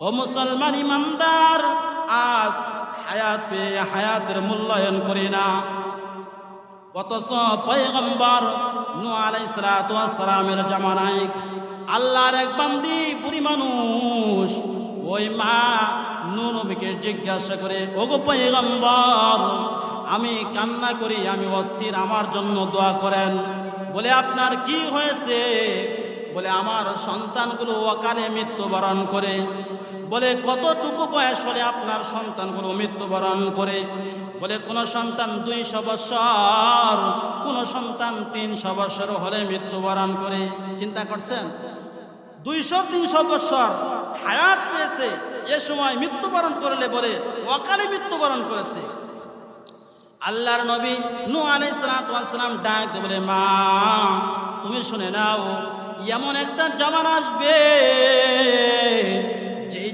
ও মুসলমান ইমানদার, আজ হায়াত পেয়ে হায়াতের মূল্যায়ন করি না। অথচ পয়গম্বর নু আলাইসালামের জামানায় আল্লাহর এক বান্দি পুরি মানুষ, ওই মা নু নবীকে জিজ্ঞাসা করে, ওগো পয়গম্বর, আমি কান্না করি, আমি অস্থির, আমার জন্য দোয়া করেন। বলে, আপনার কি হয়েছে? বলে, আমার সন্তানগুলো অকালে মৃত্যুবরণ করে বলে, কতটুকু বয়স হলে আপনার সন্তানগুলো মৃত্যুবরণ করে? বলে, কোন সন্তান দুইশো বৎসর, কোন সন্তান তিনশো বৎসর হলে মৃত্যুবরণ করে। চিন্তা করছেন? দুইশো, তিনশো বৎসর হায়াত পেয়েছে, এ সময় মৃত্যুবরণ করলে বলে, অকালে মৃত্যুবরণ করেছে। আল্লাহর নবী নু আলাইসালাম ডাক দিয়ে বলে, মা, তুমি শুনে নাও, এমন একটা জামানা আসবে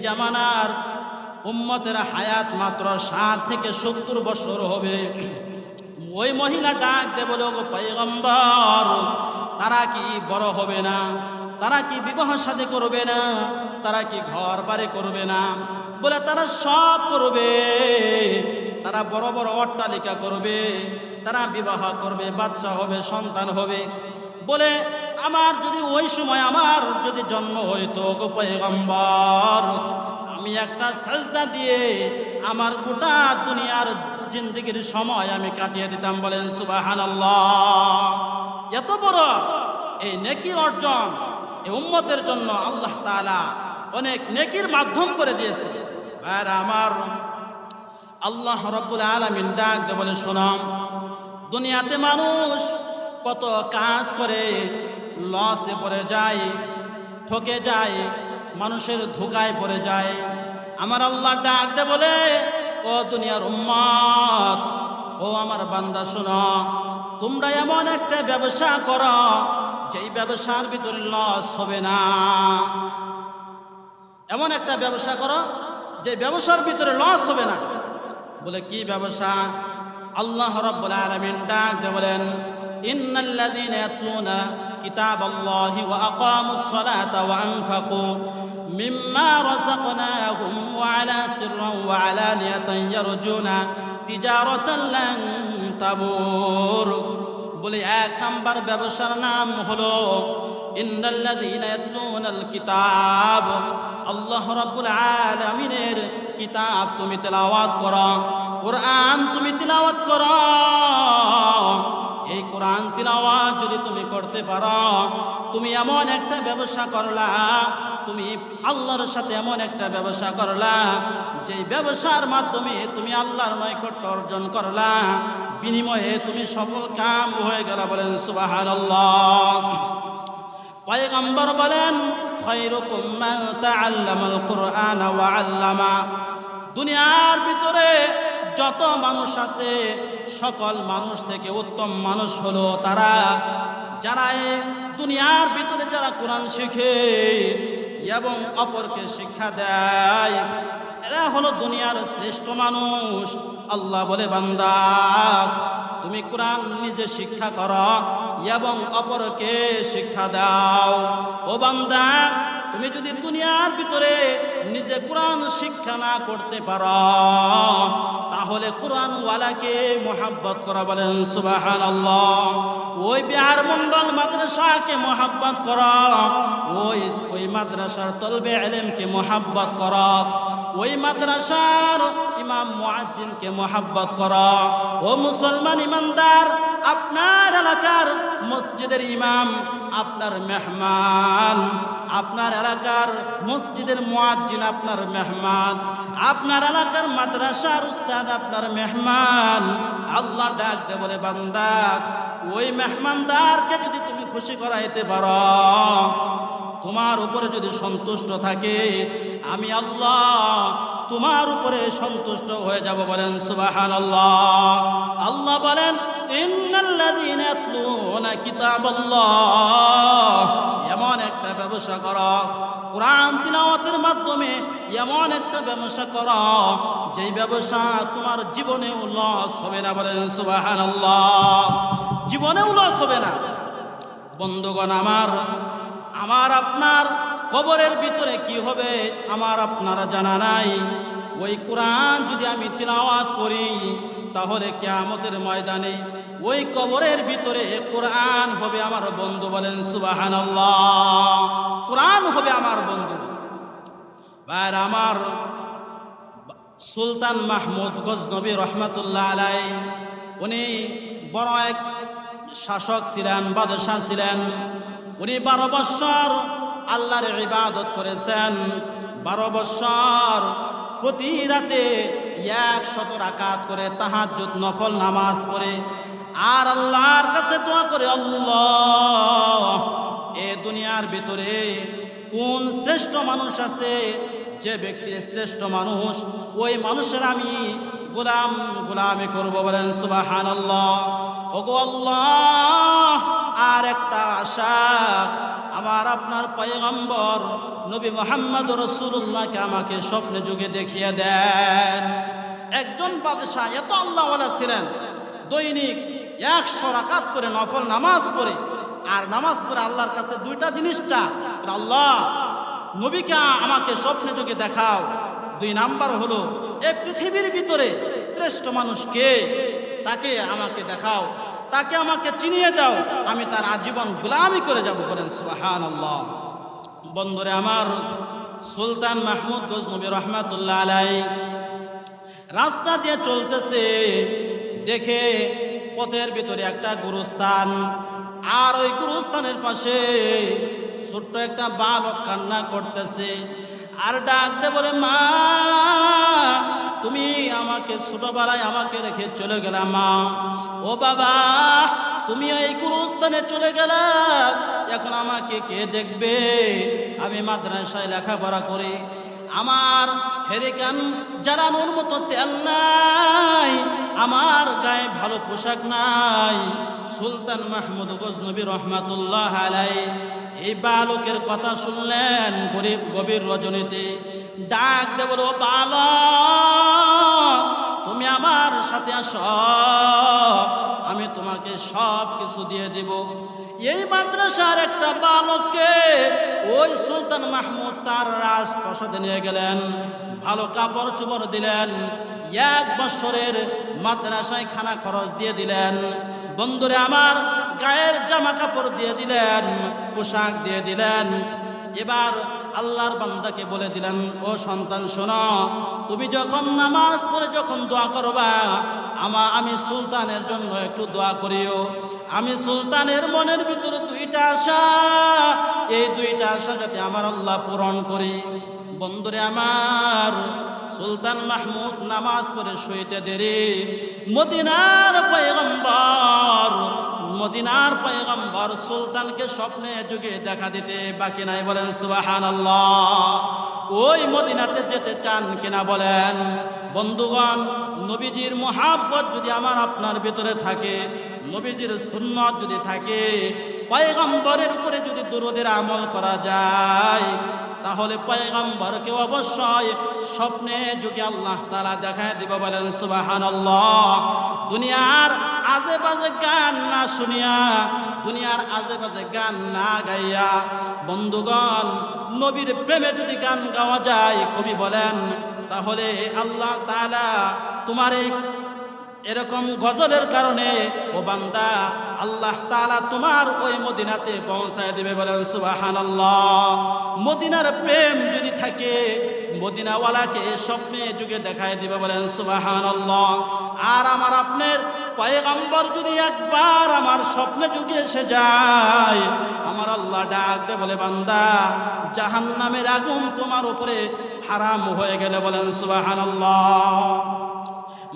জামানার উম্মতের হায়াত মাত্র সাত থেকে সত্তর বছর হবে। ওই মহিলা ডাক বলে গো পৈগম্বর তারা কি বড় হবে না? তারা কি বিবাহ সাথে করবে না? তারা কি ঘর বাড়ি করবে না? বলে, তারা সব করবে। তারা বড় বড় অট্টালিকা করবে, তারা বিবাহ করবে, বাচ্চা হবে, সন্তান হবে। বলে আমার যদি ওই সময় আমার যদি জন্ম হইতো গো পয়গম্বর, আমি একটা সাজদা দিয়ে আমার গোটা দুনিয়ার জিন্দগির সময় আমি কাটিয়ে দিতাম বলেন সুবাহান এত বড় এই নেকির অর্জন এই উম্মতের জন্য আল্লাহ তাআলা অনেক নেকির মাধ্যম করে দিয়েছে। আর আমার আল্লাহ রব্বুল আলমিন ডাক বলে শোনাম দুনিয়াতে মানুষ কত কাজ করে লসে পড়ে যায়, ঠকে যায়, মানুষের ধোকায় পড়ে যায়। আমার আল্লাহ ডাক দে বলে, ও দুনিয়ার উম্মত ও আমার বান্দা, শোনো, তোমরা এমন একটা ব্যবসা করো, যেই ব্যবসার ভিতরে লস হবে না। এমন একটা ব্যবসা করো, যে ব্যবসার ভিতরে লস হবে না। বলে, কি ব্যবসা? আল্লাহ রাব্বুল আলামিন ডাক দিয়ে বলেন, ইন্নাল্লাযীনা ইয়াতলুনা সালাতা ওয়া আনফাকু মিম্মা রাযাকনাহুম ওয়া আলা সিররান ওয়া আলানিয়াতান ইয়ারজুনা তিজারাতান লান তাবুর বলে, এক নাম্বার ব্যবসার নাম হলো কিতাব। আল্লাহ রাব্বুল আলামিনের কিতাব তুমি তেলাওয়াত করো, কোরআন তুমি তিলাওয়াত করো। এই কোরআন তিলাওয়াত যদি তুমি করতে পারো, তুমি এমন একটা ব্যবসা করলা, তুমি আল্লাহর সাথে এমন একটা ব্যবসা করলা, যেই ব্যবসার মাধ্যমে তুমি আল্লাহর নৈকট্য অর্জন করলা, বিনিময়ে তুমি সফল কাম হয়ে গেল বলেন সুবহানাল্লাহ। পয়গম্বর বলেন দুনিয়ার ভিতরে যত মানুষ আছে, সকল মানুষ থেকে উত্তম মানুষ হলো তারা। যারা দুনিয়ার ভিতরে যারা কোরআন শিখে এবং অপরকে শিক্ষা দেয়, এরা হলো দুনিয়ার শ্রেষ্ঠ মানুষ। আল্লাহ বলে, বান্দা, তুমি কোরআন নিজে শিক্ষা করো এবং অপরকে শিক্ষা দাও। ও বান্দা তুমি যদি দুনিয়ার ভিতরে নিজে কোরআন শিক্ষা না করতে পারো, তাহলে কোরআন ওয়ালাকে মোহাব্বত করা বলেন সুবাহান ওই বিহার মন্ডল মাদ্রাসাকে মোহাব্বত কর, ওই ওই মাদ্রাসার তলবে আলেমকে মোহাব্বত কর, ওই মাদ্রাসার ইমাম মুআজ্জিনকে মোহাব্বত কর। ও মুসলমান ইমানদার, আপনার এলাকার মসজিদের ইমাম, আপনার মেহমান আপনার এলাকার মসজিদের মুয়াজ্জিন আপনার মেহমান, আপনার এলাকার মাদ্রাসার উস্তাদ আপনার মেহমান। আল্লাহ ডাক দে বলে, বান্দা, ওই মেহমানদারকে যদি তুমি খুশি করাইতে পারো, তোমার উপরে যদি সন্তুষ্ট থাকে, আমি আল্লাহ তোমার উপরে সন্তুষ্ট হয়ে যাব বলেন সুবাহান আল্লাহ আল্লাহ বলেন, ইন্নাল্লাযীনা ইয়াতলুনা কিতাবাল্লাহ। ব্যবসা কর। কোরআন তিলাওয়াতের মাধ্যমে এমন একটা ব্যবসা কর, যেই ব্যবসা তোমার জীবনে লস হবে না বলেন সুবহানাল্লাহ। জীবনেও লস হবে না। বন্ধুগণ, আমার আমার আপনার কবরের ভিতরে কি হবে, আমার আপনারা জানা নাই। ওই কোরআন যদি আমি তিলাওয়াত করি, তাহলে কেয়ামতের ময়দানে ওই কবরের ভিতরে কোরআন হবে আমার বন্ধু বলেন সুবাহান কোরআন হবে আমার বন্ধু। আর আমার সুলতান মাহমুদ গজনবী রহমতুল্লাহ আলাই উনি বড় এক শাসক ছিলেন, বাদশাহ ছিলেন। উনি বারো বৎসর আল্লাহর ইবাদত করেছেন। বারো বৎসর প্রতি রাতে এক শত রাকাত করে তাহাজ্জুদ, নফল নামাজ পড়ে। আর আল্লাহর কাছে দোয়া করে, আল্লাহ, এ দুনিয়ার ভিতরে কোন শ্রেষ্ঠ মানুষ আছে? যে ব্যক্তির শ্রেষ্ঠ মানুষ, ওই মানুষের আমি গোলাম, গোলামি করব বলেন সুবাহান আল্লাহ ওগো আল্লাহ, আর একটা আশা আমার আপনার পয়গম্বর নবী মোহাম্মদ রসুল্লাহকে আমাকে স্বপ্নে যুগে দেখিয়ে দেন। একজন বাদশাহ, এত আল্লাহওয়ালা ছিলেন, দৈনিক একশো রাকাত করে নফল নামাজ পড়ে, আর নামাজ পড়ে আল্লাহর কাছে দুইটা জিনিসটা আল্লাহ, নবীকে আমাকে স্বপ্নে যুগে দেখাও। দুই নাম্বার হলো এই পৃথিবীর ভিতরে শ্রেষ্ঠ মানুষ কে? তাকে আমাকে দেখাও। তাকে আমাকে চিনিয়ে দাও, আমি তার আজীবন গোলামি করে যাব বলেন সুহান আল্লাহ বন্ধুরে আমার, সুলতান মাহমুদ গজনবী রহমাতুল্লাহ আলাই রাস্তা দিয়ে চলতেছে, দেখে পথের ভিতরে একটা গুরুস্থান, আর ওই গুরুস্থানের পাশে ছোট্ট একটা বালক কান্না করতেছে, আর ডাকতে বলে, মা তুমি আমাকে ছোটবেলায় আমাকে রেখে চলে গেলা, মা। ও বাবা, তুমি এই গুরুস্থানে চলে গেলা, এখন আমাকে কে দেখবে? আমি মাদ্রাসায় লেখাপড়া করি। আমার হেরিকান জ্বালানোর মতো তেল নাই, আমার গায়ে ভালো পোশাক নাই। সুলতান মাহমুদ গজনবী রহমাতুল্লাহ আলাই এই বালকের কথা শুনলেন গরিব গভীর রজনীতে। ডাক দে বলো বালক তুমি আমার সাথে আস, আমি তোমাকে সব কিছু দিয়ে দিব। এই মাদ্রাসার একটা বালককে ওই সুলতান মাহমুদ তার রাজপ্রাসাদে নিয়ে গেলেন, ভালো কাপড় চুপড় দিলেন, এক বছরের মাদ্রাসায় খানা খরচ দিয়ে দিলেন। বন্ধুরে আমার গায়ের জামা কাপড় দিয়ে দিলেন, পোশাক দিয়ে দিলেন। এবার আল্লাহর বান্দাকে বলে দিলেন, ও সন্তান, শোনো, তুমি যখন নামাজ পড়ে যখন দোয়া করবা, আমা, আমি সুলতানের জন্য একটু দোয়া করিও। আমি সুলতানের মনের ভিতরে দুইটা আশা, এই দুইটা আশা যাতে আমার আল্লাহ পূরণ করি। বন্ধুরে আমার, সুলতান মাহমুদ নামাজ পড়ে শুইতে দেরি, মদিনার পয়গম্বর মদিনার পয়গম্বর সুলতানকে স্বপ্নে যুগে দেখা দিতে বাকি নাই বলেন সুবাহান ওই মদিনাতে যেতে চান কিনা বলেন, বন্ধুগণ, নবীজির মোহাব্বত যদি আমার আপনার ভিতরে থাকে, নবীজির সুন্নত যদি থাকে, পয়গম্বরের উপরে যদি দুরুদের আমল করা যায়, তাহলে পয়গম্বরকে অবশ্যই স্বপ্নে যুগে আল্লাহ তালা দেখায় দিব বলেন সুবাহান দুনিয়ার আজে বাজে গান না শুনিয়া, দুনিয়ার আজে বাজে গান না গাইয়া, বন্ধুগণ, নবীর প্রেমে যদি গান গাওয়া যায়, কবি বলেন, তাহলে আল্লাহ তালা তোমার এই এরকম গজলের কারণে, ও বান্দা, আল্লাহ তালা তোমার ওই মদিনাতে পৌঁছায় দেবে বলেন সুবাহান মদিনার প্রেম যদি থাকে, মদিনাওয়ালাকে স্বপ্নে যুগে দেখায় দিবে বলেন সুবাহান আর আমার আপনার পয়গম্বর যদি একবার আমার স্বপ্নে যুগে এসে যায়, আমার আল্লাহ ডাক দে বলে, বান্দা জাহান নামের আগুন তোমার উপরে হারাম হয়ে গেলে বলেন সুবাহান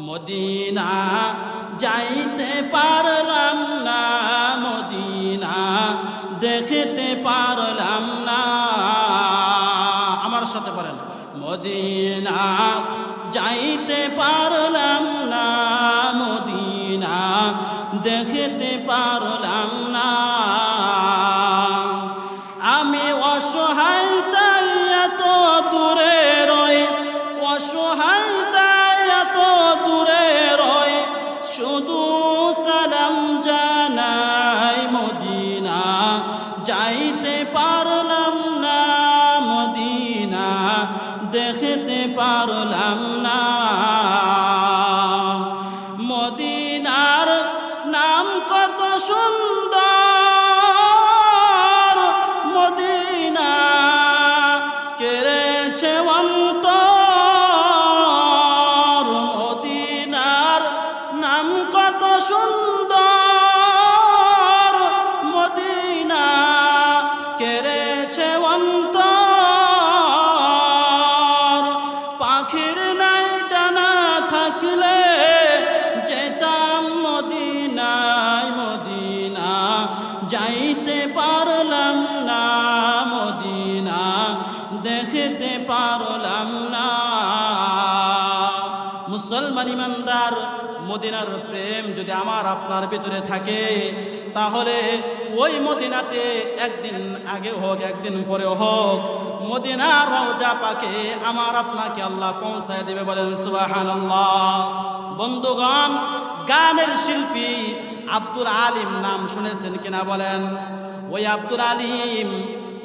মদিনা যাইতে পারলাম না, মদিনা দেখতে পারলাম না। আমার সাথে পারেন মদিনা মদিনার প্রেম যদি আমার আপনার ভিতরে থাকে, তাহলে ওই মদিনাতে একদিন আগে হোক, একদিন পরে হোক, মদিনার রওজা পাকে আমার আপনাকে আল্লাহ পৌঁছায় দেবে বলেন সুবাহান বন্ধুগণ, গানের শিল্পী আব্দুল আলিম নাম শুনেছেন কিনা বলেন? ওই আব্দুল আলিম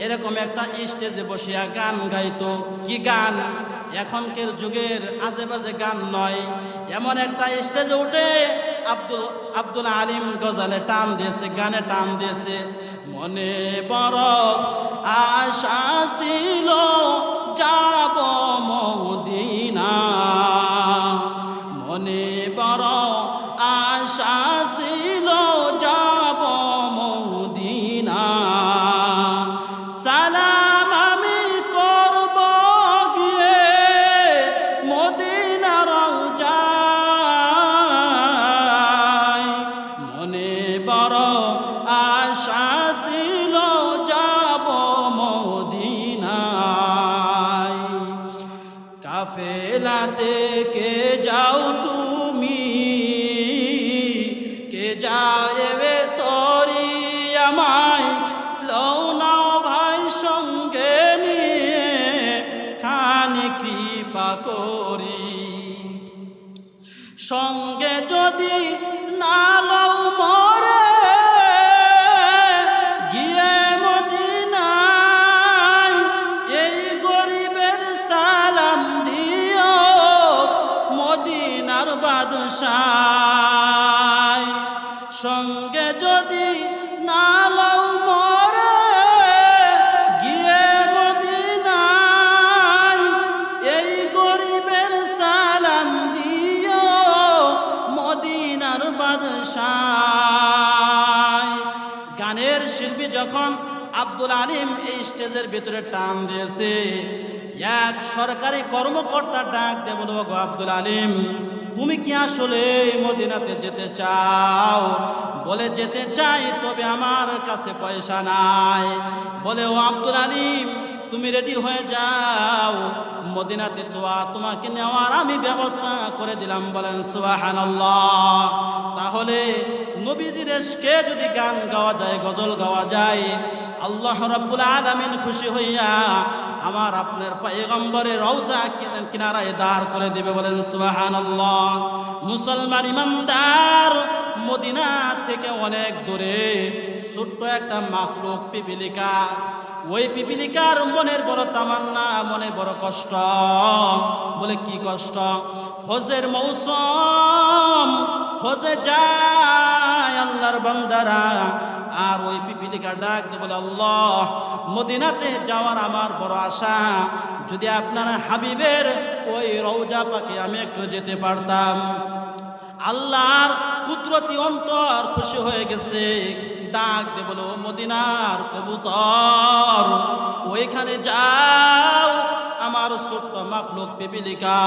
এরকম একটা স্টেজে বসিয়া গান গাইতো। কি গান? এখনকার যুগের আজে বাজে গান নয়। এমন একটা স্টেজে উঠে আব্দুল আব্দুল আলিম গজালে টান দিয়েছে, গানে টান দিয়েছে। মনে বড় আশা ছিল, যাব মদিনা। মনে বড় আশা সঙ্গে যদি স্টেজের ভিতরে টান দিয়েছে। এক সরকারি কর্মকর্তা ডাক দে বলব গো আব্দুল আলিম, তুমি কি আসলে মদিনাতে যেতে চাও? বলে, যেতে চাই, তবে আমার কাছে পয়সা নাই। বলে, ও আব্দুল আলিম, তুমি রেডি হয়ে যাও। মদিনাতে তো তোমাকে নেওয়ার আমি ব্যবস্থা করে দিলাম। বলেন সুবাহান তাহলে নবীজির কে যদি গান গাওয়া যায়, গজল গাওয়া যায় আল্লাহ রাব্বুল আলামিন খুশি হইয়া আমার আপনার পয়গম্বরের রওজা কিনারায় দাঁড় করে দিবে, বলেন সুবাহান মুসলমান ইমানদার মদিনা থেকে অনেক দূরে ছোট্ট একটা মাখলুক পিপিলিকা। ওই পিপিলিকার মনের বড় তামান্না, মনে বড় কষ্ট। বলে, কি কষ্ট? হজের মৌসুম, হজে যায় আল্লাহর বান্দারা। আর ওই পিপিলিকা ডাক বলে, আল্লাহ, মদিনাতে যাওয়ার আমার বড় আশা। যদি আপনার হাবিবের ওই রৌজা পাকে আমি একটু যেতে পারতাম। আল্লাহর কুদরতি অন্তর খুশি হয়ে গেছে। ডাক দে বলো মদিনার কবুতর, ওইখানে যাও আমার ছোট্ট মাখলুক পিপিলিকা,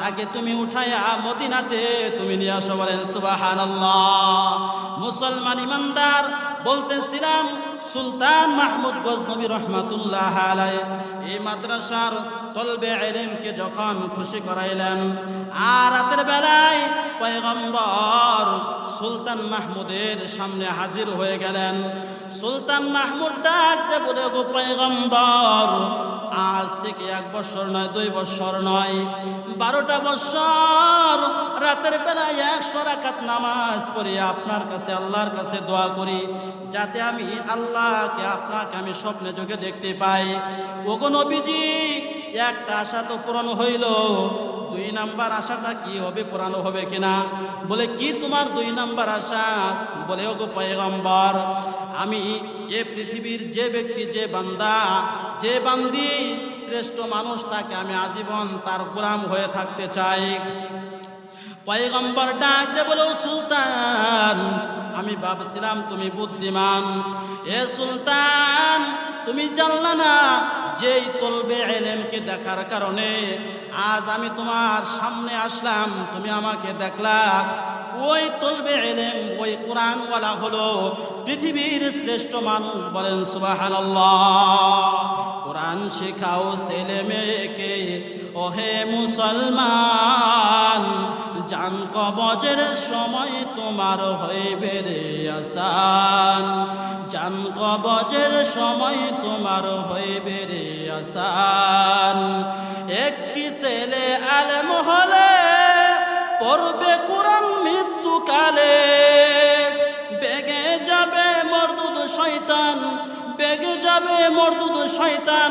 তাকে তুমি উঠাইয়া মদিনাতে তুমি নিয়ে আসো বলেন সুবাহান মুসলমান ইমানদার, বলতেছিলাম, সুলতান মাহমুদ গজনবী রহমাতুল্লাহ আলাই এই মাদ্রাসার তলবে এলেমকে যখন খুশি করাইলেন, আর রাতের বেলায় পয়গম্বর সুলতান মাহমুদের সামনে হাজির হয়ে গেলেন। সুলতান মাহমুদ ডাকতে বলে, গো পয়গম্বর আজ থেকে এক বছর নয়, দুই বছর নয়, বারোটা বছর রাতের বেলায় একশো রাখাত নামাজ পড়ে আপনার কাছে, আল্লাহর কাছে দোয়া করি, যাতে আমি আল্লাহকে, আপনাকে আমি স্বপ্নে যোগে দেখতে পাই। ও কোনো নবীজি একটা আশা তো পূরণ হইল। দুই নাম্বার আশাটা কি হবে পুরানো হবে কিনা? বলে, কি তোমার দুই নাম্বার আশা? বলে, ওগো পয়গম্বর, আমি এ পৃথিবীর যে ব্যক্তি, যে বান্দা, যে বান্দি শ্রেষ্ঠ মানুষ, তাকে আমি আজীবন তার গোলাম হয়ে থাকতে চাই। পয়গম্বর ডাক দে বলো সুলতান, আমি ভাবছিলাম তুমি বুদ্ধিমান। এ সুলতান, তুমি জানলা না যেই তলবে এলেমকে দেখার কারণে আজ আমি তোমার সামনে আসলাম, তুমি আমাকে দেখলা। ওই তলবে এলেম, ওই কোরআনওয়ালা হলো পৃথিবীর শ্রেষ্ঠ মানুষ বলেন সুবহানাল্লাহ। কোরআন শেখাও ছেলে মেয়েকে ওহে মুসলমান জান কবজের সময় তোমার হইবে রে আসান। জান কবজের সময় তোমার হইবে রে আসান। একটি ছেলে আলেম হলে পড়বে কোরআন মৃত্যুকালে। বেগে যাবে মরদুদ শয়তান, বেগে যাবে মরদুদ শয়তান,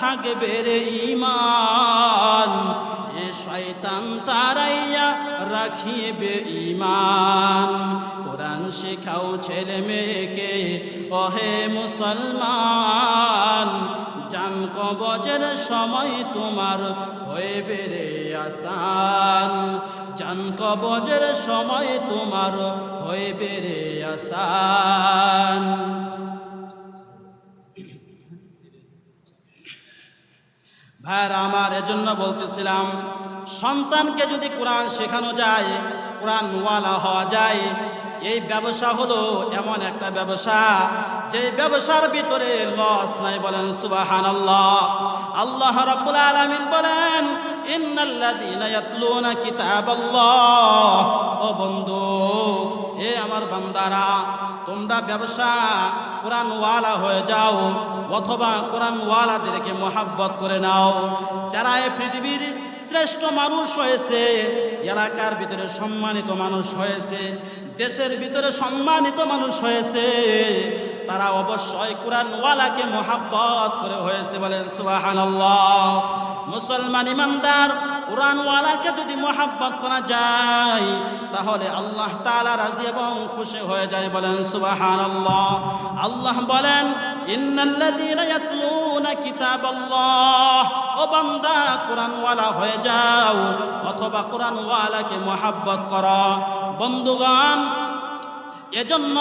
থাকবে রে ইমান শয়তান তারাইয়া রাখিবে ইমান কোরআন শেখাও ছেলে মেয়েকে ওহে মুসলমান, জান কবজের সময় তোমার হইবে রে আসান। জান কবজের সময় তোমার হইবে বেড়ে আসান। ভাইরা আমার এজন্য বলতেছিলাম, সন্তানকে যদি কোরআন শেখানো যায়, কোরআন ওয়ালা হওয়া যায়, এই ব্যবসা হলো এমন একটা ব্যবসা, যে ব্যবসার ভিতরে লস নাই বলেন সুবাহান আল্লাহ আল্লাহ রাব্বুল আলামিন বলেন, ইন্নাল্লাযীনা ইয়াতলুনা কিতাবাল্লাহ। ও বন্ধু এ আমার বান্দারা, তোমরা ব্যবসা কোরআন ওয়ালা হয়ে যাও অথবা কোরআন ওয়ালাদেরকে মোহাব্বত করে নাও। যারা এ পৃথিবীর শ্রেষ্ঠ মানুষ হয়েছে, এলাকার ভিতরে সম্মানিত মানুষ হয়েছে, দেশের ভিতরে সম্মানিত মানুষ হয়েছে, তারা অবশ্যই কোরআন ওয়ালাকে মোহাব্বত করে হয়েছে বলেন সুবাহান মুসলমান ইমানদার কোরআন ওয়ালাকে যদি মোহাব্বত করা যায়, তাহলে আল্লাহ তাআলা রাজি এবং খুশি হয়ে যায় বলেন সুবাহান আল্লাহ আল্লাহ বলেন হয়ে যাও, অথবা এজন্য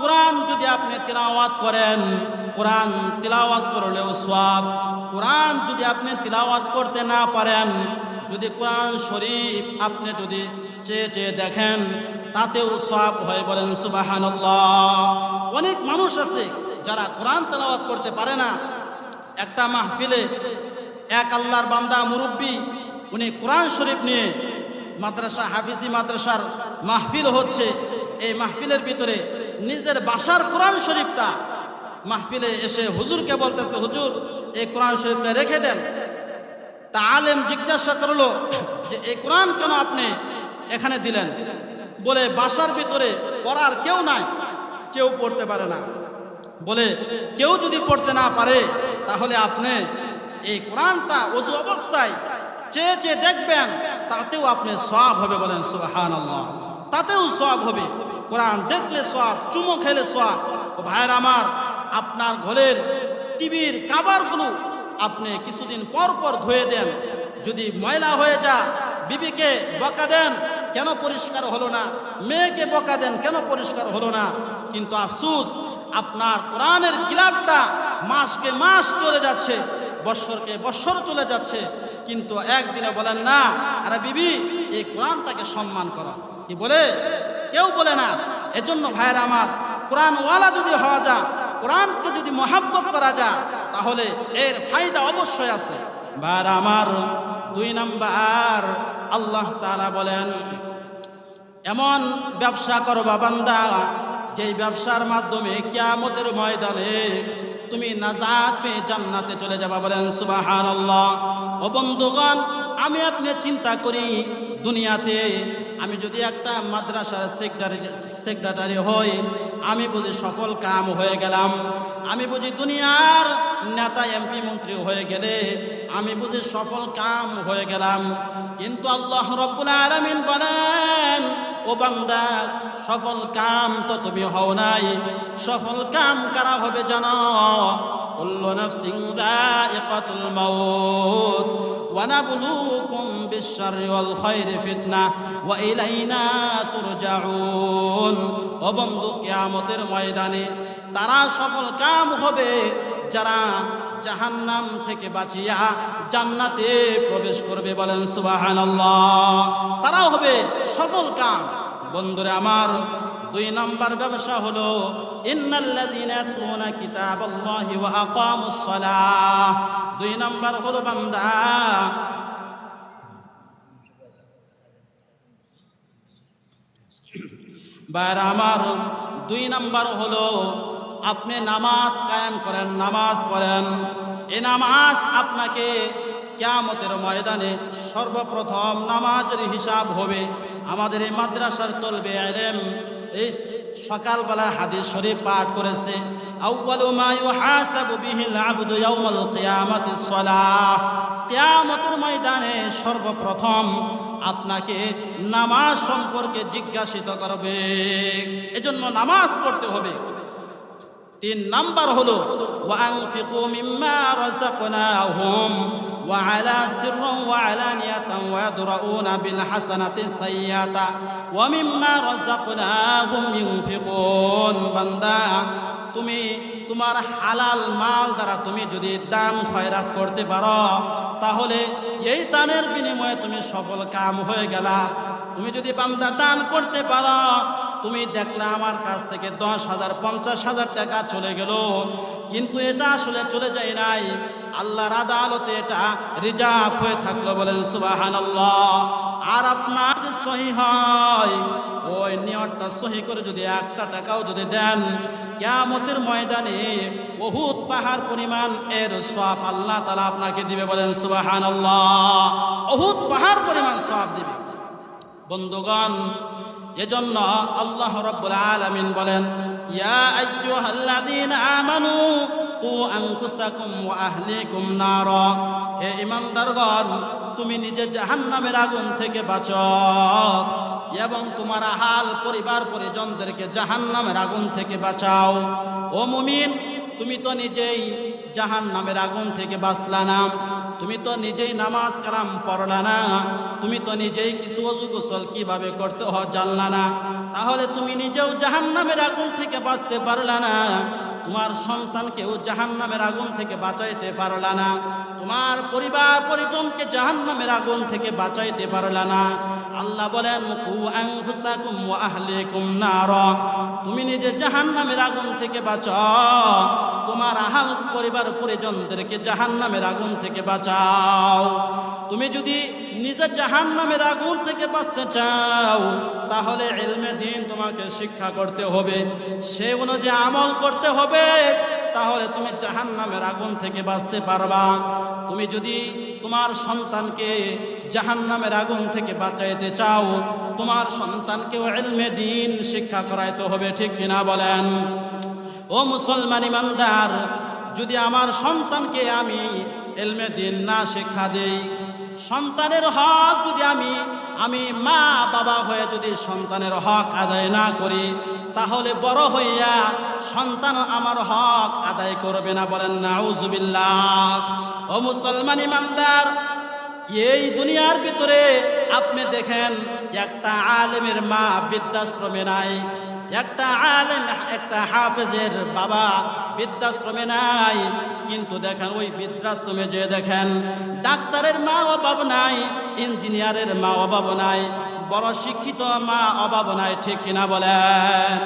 কোরআন যদি আপনি তিলাওয়াত করেন, কোরআন তিলাওয়াত করলেও সব কোরআন যদি আপনি তিলাওয়াত করতে না পারেন যদি কোরআন শরীফ আপনি যদি চেয়ে চেয়ে দেখেন, তাতেও সব হয়ে বলেন সুবাহান অনেক মানুষ আছে যারা কোরআন তেলাওয়াত করতে পারে না। একটা মাহফিলে এক আল্লাহর বান্দা মুরব্বী, উনি কোরআন শরীফ নিয়ে মাদ্রাসা, হাফিজি মাদ্রাসার মাহফিল হচ্ছে। এই মাহফিলের ভিতরে নিজের বাসার কোরআন শরীফটা মাহফিলে এসে হুজুরকে বলতেছে, হুজুর, এই কোরআন শরীফটা রেখে দেন। তা আলেম জিজ্ঞাসা করল যে, এই কোরআন কেন আপনি এখানে দিলেন? বলে, বাসার ভিতরে পড়ার কেউ নাই, কেউ পড়তে পারে না। বলে, কেউ যদি পড়তে না পারে, তাহলে আপনি এই কোরআনটা অজু অবস্থায় চেয়ে চেয়ে দেখবেন, তাতেও আপনি সব হবে বলেন সুহান আল্লাহ তাতেও সব হবে। কোরআন দেখলে সব চুমো খেলে সব ভাইয়ের আমার, আপনার ঘরের টিভির কাবারগুলো আপনি কিছুদিন পর পর ধুয়ে দেন। যদি ময়লা হয়ে যা বিবিকে বকা দেন, কেন পরিষ্কার হলো না? মেয়েকে বকা দেন, কেন পরিষ্কার হলো না? কিন্তু আফসুস, আপনার কোরআনের গিলাপটা মাসকে মাস চলে যাচ্ছে, বৎসরকে বৎসর চলে যাচ্ছে। কিন্তু একদিনে বলেন না, আরে বিবি, এই কোরআনটাকে সম্মান করো। কি বলে? কেউ বলে না। এজন্য ভাইয়ের আমার কোরআন ওয়ালা যদি হওয়া যা কোরআনকে যদি মহাব্বত করা যায় তাহলে এর ফায়দা অবশ্যই আছে। বার আমার দুই নাম্বার, আল্লাহ তারা বলেন, এমন ব্যবসা করো বাবান্দা যেই ব্যবসার মাধ্যমে কিয়ামতের ময়দানে তুমি নাজাত পেয়ে জান্নাতে চলে যাবা বলেন সুবাহান আল্লাহ ও বন্ধুগণ, আমি আপনি চিন্তা করি, দুনিয়াতে আমি যদি একটা মাদ্রাসার সেক্রেটারি সেক্রেটারি হই, আমি বুঝি সফল কাম হয়ে গেলাম। আমি বুঝি দুনিয়ার নেতা এমপি মন্ত্রী হয়ে গেলে আমি বুঝি সফল কাম হয়ে গেলাম। কিন্তু আল্লাহ রব্বুল আলামিন বলেন, ও বান্দা, সফল কাম তো তুমি হও নাই। সফল কাম কারা হবে জানো? কুল্লু নাফসিন যায়িকাতুল মাউত। ওয়া নাবলুকুম বিশ-শাররি ওয়াল খায়রি ফিতনা ওয়া ইলাইনা তুরজাউন। ও বন্ধু, কিয়ামতের ময়দানে তারা সফল কাম হবে। যারা জাহান্নাম থেকে বাঁচিয়া জান্নাতে প্রবেশ করবে বলেন সুবহানাল্লাহ। তারাও হবে সফল কাম। বন্ধুরে আমার দুই নাম্বার ব্যবসা হলো দুই নাম্বার হলো বান্দা বাইরে আমার দুই নাম্বার হলো আপনি নামাজ কায়েম করেন, নামাজ পড়েন। এ নামাজ আপনাকে কেয়ামতের ময়দানে সর্বপ্রথম নামাজের হিসাব হবে। আমাদের এই মাদ্রাসার তলবে আলেম এই সকালবেলা হাদিস শরীফ পাঠ করেছে ময়দানে সর্বপ্রথম আপনাকে নামাজ সম্পর্কে জিজ্ঞাসিত করবে। এজন্য নামাজ পড়তে হবে। তিন নাম্বার হলো সিররান ওয়া আলানিয়াতান ওয়া ইয়াদরাউনা বিল হাসানাতি সাইয়্যাতা ওয়া মিম্মা রাযাকনাহুম ইউনফিকুন। বান্দা, তুমি তোমার হালাল মাল দ্বারা তুমি যদি দান খয়রাত করতে পারো, তাহলে এই দানের বিনিময়ে তুমি সফল কাম হয়ে গেলা। তুমি যদি বান্দা দান করতে পারো তুমি দেখলে আমার কাছ থেকে দশ হাজার, পঞ্চাশ হাজার টাকা চলে গেল। কিন্তু এটা আসলে চলে যায় নাই। আল্লাহর আদালতে এটা রিজার্ভ হয়ে থাকল বলেন সুবাহান আর আপনার সহি হয়, ওই নিয়তটা সহি করে যদি একটা টাকাও যদি দেন, কেয়ামতের ময়দানে বহুত পাহাড় পরিমাণ এর সব আল্লাহ তালা আপনাকে দিবে বলেন সুবাহান বহুত পাহাড় পরিমাণ সব দিবে। বন্ধুগণ এজন্য আল্লাহ রাব্বুল আলামিন বলেন, ইয়া আইয়ুহাল্লাযীনা আমানু কু আনফুসাকুম ওয়া আহলিকুম নারা। হে ঈমানদারগণ, তুমি নিজে জাহান্নামের আগুন থেকে বাঁচো এবং তোমার আহাল পরিবার পরিজনদেরকে জাহান্নামের আগুন থেকে বাঁচাও। ও মুমিন তুমি তো নিজেই জাহান নামের আগুন থেকে বাঁচলা না। তুমি তো নিজেই নামাজ কালাম পড়লা না। তুমি তো নিজেই কিছু অজু গোসল কীভাবে করতে হ জানলা না। তাহলে তুমি নিজেও জাহান নামের আগুন থেকে বাঁচতে পারলা না। তোমার সন্তানকেও জাহান নামের আগুন থেকে বাঁচাইতে পারলা না। তোমার পরিবার পরিজনকে জাহান নামের আগুন থেকে বাঁচাইতে পারলা না। আল্লাহ বলেন তুমি নিজে জাহান নামের আগুন থেকে বাঁচাও। তোমার আহাল পরিবার পরিজনদেরকে জাহান নামের আগুন থেকে বাঁচাও। তুমি যদি নিজে জাহান নামের আগুন থেকে বাঁচতে চাও, তাহলে এলমে দিন তোমাকে শিক্ষা করতে হবে। সে অনুযায়ী আমল করতে হবে। তাহলে তুমি জাহান নামের আগুন থেকে বাঁচতে পারবা। তুমি যদি তোমার সন্তানকে জাহান নামের আগুন থেকে বাঁচাইতে চাও, তোমার সন্তানকেও এলমে দিন শিক্ষা করাইতে হবে, ঠিক কিনা বলেন? ও মুসলমান ইমানদার, যদি আমার সন্তানকে আমি এলমে দিন না শিক্ষা দেই, সন্তানের হক যদি আমি আমি মা বাবা হয়ে যদি সন্তানের হক আদায় না করি তাহলে বড় হইয়া সন্তান আমার হক আদায় করবে না বলেন, নাউজুবিল্লাহ। ও মুসলমান ইমানদার, এই দুনিয়ার ভিতরে আপনি দেখেন একটা আলেমের মা বৃদ্ধাশ্রমে নাই। একটা আলেম, একটা হাফেজের বাবা বৃদ্ধাশ্রমে নাই, কিন্তু দেখেন ওই বৃদ্ধাশ্রমে যে দেখেন, ডাক্তারের মা অভাব নাই, ইঞ্জিনিয়ারের মা অভাব নাই, বড় শিক্ষিত মা অভাব নাই, ঠিক কিনা বলেন?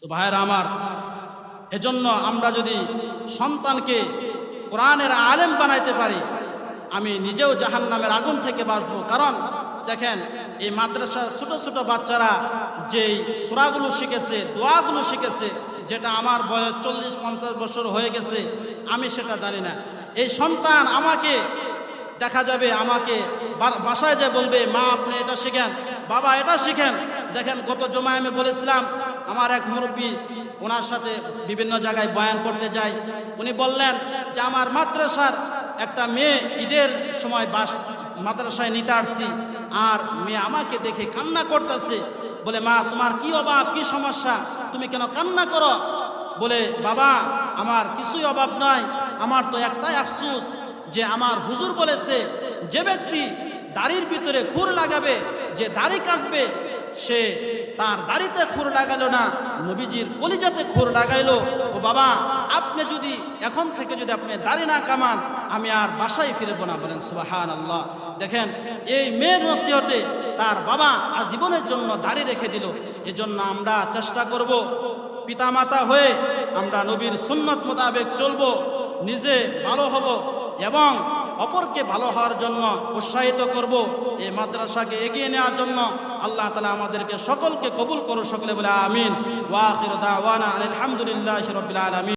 তো আমার, এজন্য আমরা যদি সন্তানকে কোরআনের আলেম বানাইতে পারি, আমি নিজেও জাহান নামের আগুন থেকে বাঁচবো। কারণ দেখেন এই মাদ্রাসার ছোট ছোট বাচ্চারা যেই সুরাগুলো শিখেছে, দোয়াগুলো শিখেছে, যেটা আমার বয়স চল্লিশ পঞ্চাশ বছর হয়ে গেছে, আমি সেটা জানি না। এই সন্তান আমাকে দেখা যাবে, আমাকে বাসায় যে বলবে, মা, আপনি এটা শিখেন, বাবা এটা শিখেন। দেখেন কত জমায় আমি বলেছিলাম, আমার এক মুরব্বী ওনার সাথে বিভিন্ন জায়গায় বয়ান করতে যাই উনি বললেন যে, আমার মাদ্রাসার একটা মেয়ে ঈদের সময় বাস, মাদ্রাসায় নিতে আসছি। আর মেয়ে আমাকে দেখে কান্না করতেছে। বলে, মা, তোমার কি অভাব? কি সমস্যা? তুমি কেন কান্না করো? বলে, বাবা, আমার কিছুই অভাব নয় আমার তো একটাই আফসুস যে আমার হুজুর বলেছে, যে ব্যক্তি দাড়ির ভিতরে ঘুর লাগাবে, যে দাড়ি কাটবে সে তার দাড়িতে খুর লাগালো না, নবীজির কলিজাতে খুর লাগাইলো। ও বাবা, আপনি যদি এখন থেকে যদি আপনি দাড়ি না কামান, আমি আর বাসায় ফিরবো না বলেন সুবাহান আল্লাহ দেখেন, এই মেয়ের নসিহতে তার বাবা আজীবনের জন্য দাড়ি রেখে দিল। এজন্য আমরা চেষ্টা করব পিতামাতা হয়ে আমরা নবীর সুন্নত মোতাবেক চলবো, নিজে ভালো হব এবং অপরকে ভালো হওয়ার জন্য উৎসাহিত করব। এই মাদ্রাসাকে এগিয়ে নেওয়ার জন্য আল্লাহ তালা আমাদেরকে সকলকে কবুল করো সকলে বলে আমিন। ওয়াখির আলহামদুলিল্লাহ রবিল